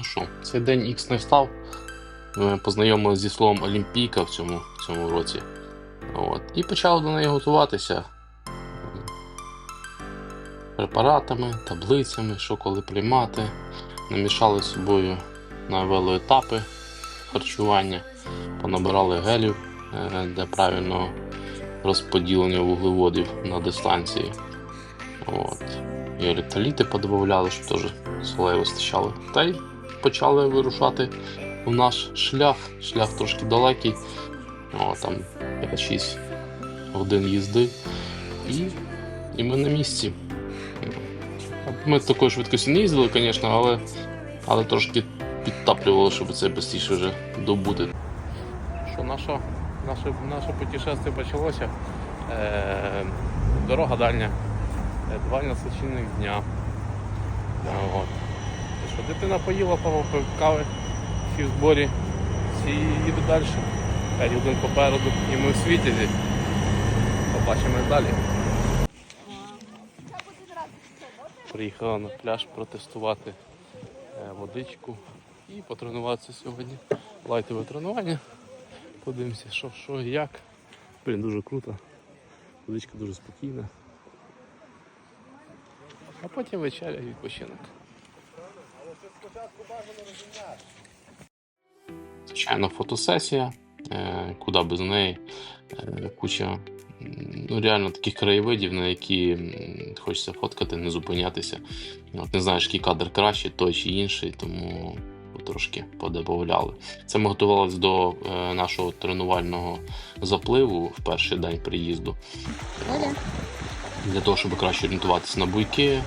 Ну що, цей день X не став. Ми познайомилися зі словом Олімпійка в цьому, в цьому році. От. І почали до неї готуватися препаратами, таблицями, що коли приймати. Намішали з собою на велоетапи харчування, понабирали гелів е, для правильного розподілення вуглеводів на дистанції. От. І електроліти подобавляли, щоб теж солей вистачало. Та й почали вирушати в наш шлях. Шлях трошки далекий. О, там 5-6 годин їзди. І, і ми на місці. Ми такої швидкості не їздили, звісно, але, але трошки підтаплювало, щоб це швидше вже добути. Що наше, наше, наше путешествие почалося. Е, дорога дальня. Е, Два насичених дня. Е, От. Дитина поїла, попив кави, всі в зборі, всі їдуть далі. П'ять годин попереду, і ми в світязі. Побачимо далі. Приїхала на пляж протестувати е, водичку і потренуватися сьогодні. Лайтове тренування. Подивимося, що, що і як. Блін, дуже круто. Водичка дуже спокійна. А потім вечеря і відпочинок. Звичайно, фотосесія. Е, куди без неї. Е, куча ну, реально таких краєвидів, на які хочеться фоткати, не зупинятися. От, не знаєш, який кадр краще, той чи інший, тому трошки подобавляли. Це ми готувалися до е, нашого тренувального запливу в перший день приїзду. Для того, щоб краще орієнтуватися на буйки.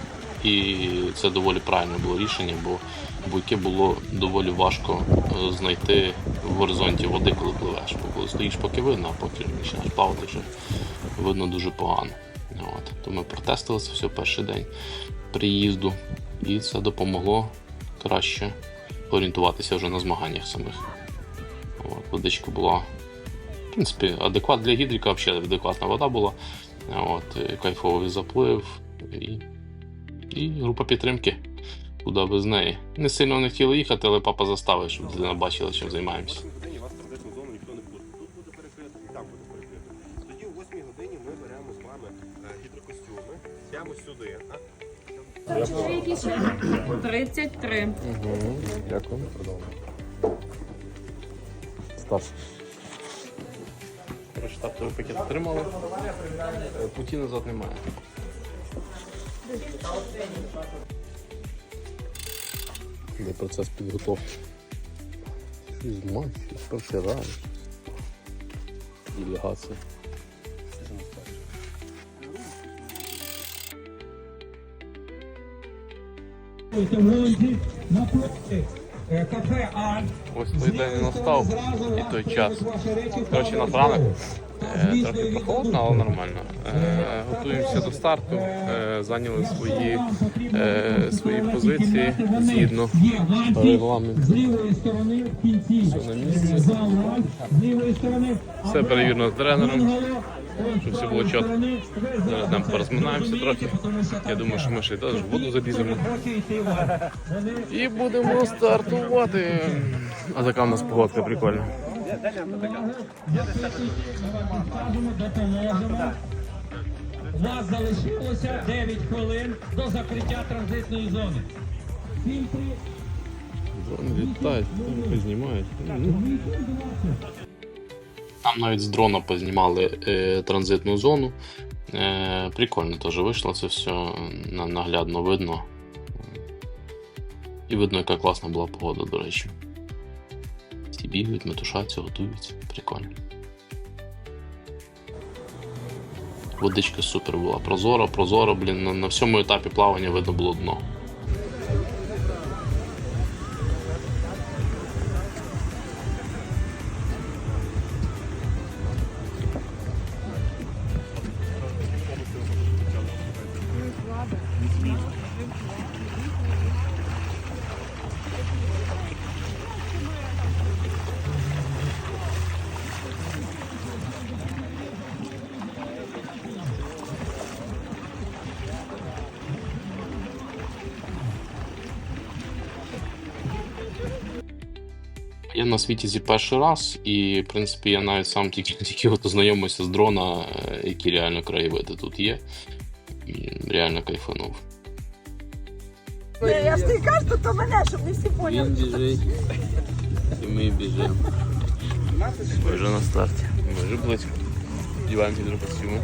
І це доволі правильне було рішення, бо буйки було доволі важко е, знайти в горизонті води, коли пливеш. Бо коли стоїш, поки видно, а поки починаєш плавати, вже видно дуже погано. От. То ми протестили це все перший день приїзду, і це допомогло краще орієнтуватися вже на змаганнях самих. От. Водичка була, в принципі, адекват для гідрика, взагалі адекватна вода була. От, кайфовий заплив і, і група підтримки. Куди без неї. Не сильно не хотіли їхати, але папа заставив, щоб дитина бачила, чим займаємося. В годині вас транзитну зону ніхто не буде. Тут буде перекрито і там буде перекрито. Тоді о 8 годині ми беремо з вами гідрокостюми, прямо сюди. а? 33. Угу, дякую. Старший. Коротше, стартовий пакет отримали. Е, Путі назад немає. Де процес підготовки. Матч, щось. Делегація. Ось той день настав і той час. Коротше, на ранок. Е, Трохи прохолодно, але нормально. Е, Готуємося до старту, е, зайняли свої, е, свої позиції згідно регламенту. Все на місці. Все перевірено з тренером. Щоб все було чітко. Зараз там порозминаємося трохи. Я думаю, що ми ще й теж воду заліземо. І будемо стартувати. А така в нас погодка прикольна. У вас залишилося 9 хвилин до закриття транзитної зони. Фільтри Дрони літають, познімають. Ну, Там навіть з дрона познімали е, транзитну зону. Е, прикольно теж вийшло це все наглядно видно. І видно, яка класна була погода, до речі. Всі бігають, метушаться, готуються. Прикольно. Водичка супер була. Прозора, прозора, блін, на, на всьому етапі плавання видно було дно. Я на світі зі перший раз, і, в принципі, я навіть сам тільки, тільки от ознайомився з дрона, е, які реально краєвиди тут є. Реально кайфанув. Ні, я ж тобі кажу, то, мене, щоб не всі поняли. біжить, і ми біжимо. Ми вже на старті. Ми вже близько. Вдіваємо гідрокостюми.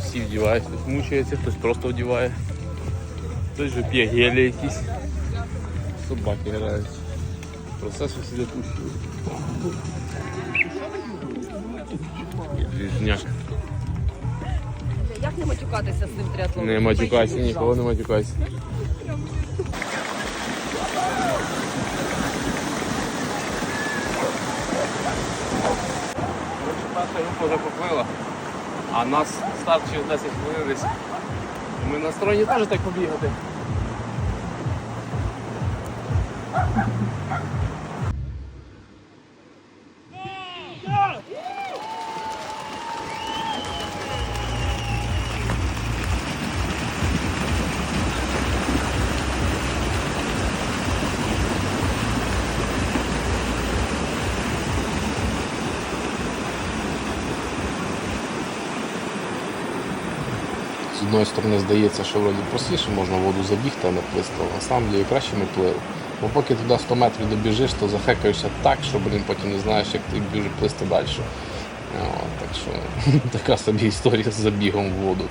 Всі вдівають, хтось мучається, хтось просто вдіває. Хтось вже п'є гелі якісь. Собаки грають. Процес усі запущують. Як не матюкатися з цим триатлоном? Не матюкайся, ніколи не матюкайся. Перша група вже поплила, а нас старт через 10 хвилин десь. Ми настроєні теж так побігати. Одної сторони здається, що вроді простіше можна воду забігти, а не плисти, а самом деле краще не плив. Бо поки туди 100 метрів добіжиш, то захекаєшся так, що блін, потім не знаєш, як ти біжи плисти далі. От, так що така собі історія з забігом в воду.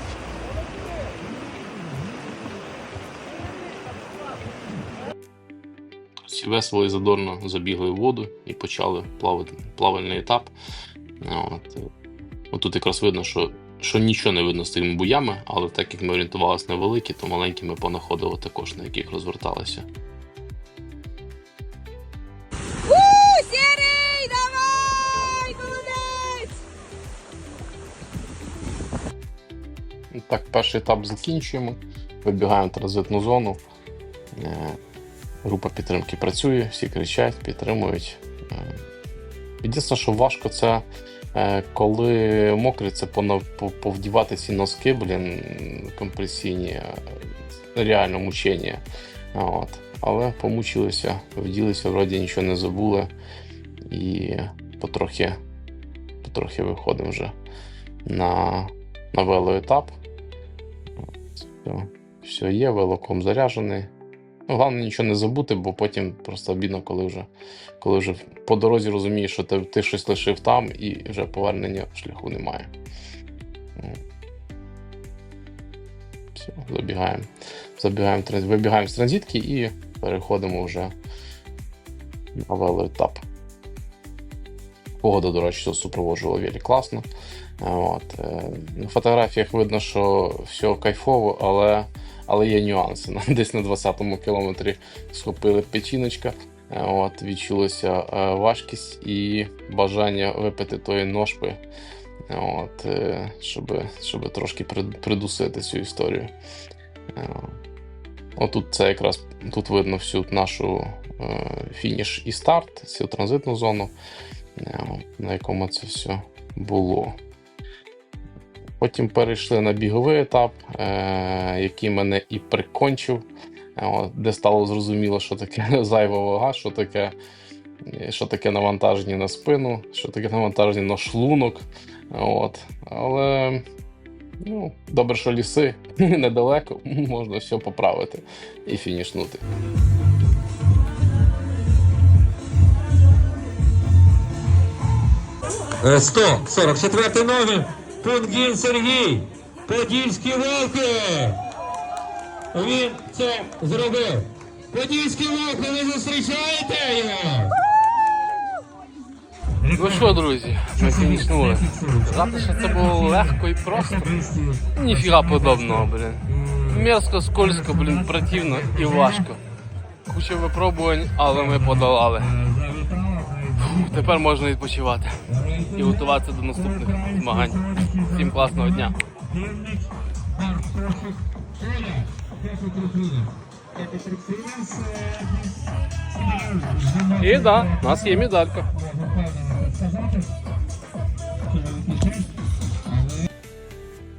Всі весело і задорно забігли в воду і почали плавати, плавальний етап. От. Отут якраз видно, що що нічого не видно з тими буями, але так як ми орієнтувалися на великі, то маленькі ми понаходили також, на яких розверталися. Так, перший етап закінчуємо. Вибігаємо в транзитну зону. Е, Група підтримки працює, всі кричать, підтримують. Е, Єдине, що важко, це коли мокрий, це повдівати ці носки, блін, компресійні, е, реально мучення. От. Але помучилися, вділися, вроді нічого не забули. І потрохи, потрохи виходимо вже на, на велоетап. Все, все є, велоком заряджений. Ну, головне нічого не забути, бо потім просто обідно, коли вже, коли вже по дорозі розумієш, що ти, ти щось лишив там і вже повернення шляху немає. Ну. Все, забігаємо. Забігаємо, вибігаємо з транзитки і переходимо вже на велоетап. Погода, до речі, супроводжувала велі класно. От. е, На фотографіях видно, що все кайфово, але, але є нюанси. Десь на 20-му кілометрі схопили печіночка, е, от, відчулася е, важкість і бажання випити тої ножпи, от, е, щоб, щоб трошки придусити цю історію. Отут це якраз тут видно всю нашу фініш і старт, цю транзитну зону, на якому це все було. Потім перейшли на біговий етап, е, який мене і прикончив, е, де стало зрозуміло, що таке зайва вага, що таке, що таке навантаження на спину, що таке навантаження на шлунок. От. Але ну, добре, що ліси недалеко, можна все поправити і фінішнути. Е, 144 номер. Пунгін Сергій. Подільські вовки. Він це зробив. Подільські вовки, ви зустрічаєте його? Ну що, друзі, ми фінішнули. Сказати, що це було легко і просто. Ніфіга подобного, блін. Мерзко, скользко, блін, противно і важко. Куча випробувань, але ми подолали. Тепер можна відпочивати і готуватися до наступних змагань. Всім класного дня. І так, да, у нас є медалька.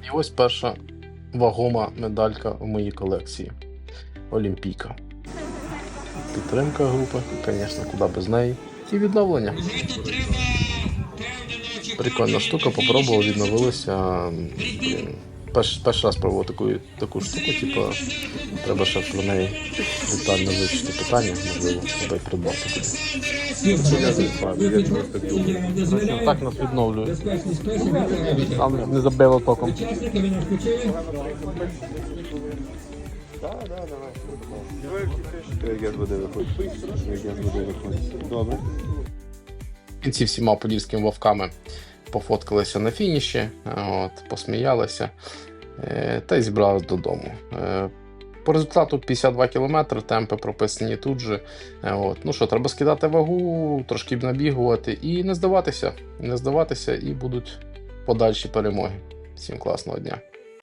І ось перша вагома медалька в моїй колекції. Олімпійка. Підтримка групи, звісно, куди без неї. І відновлення. Треба. Прикольна штука, попробував, Перш, перший раз пробував таку, таку штуку, типу, треба ще про неї детально вивчити питання, можливо, себе й придбати. Так нас відновлює. Там не забило током. Ви нас почули? Як буде виходити. Як буде виходити. Добре. Кінці всіма подільськими вовками пофоткалися на фініші, от, посміялися е, та й зібрались додому. Е, По результату 52 км, темпи прописані тут же. Е, От. Ну що, треба скидати вагу, трошки набігувати і не здаватися. Не здаватися, і будуть подальші перемоги. Всім класного дня!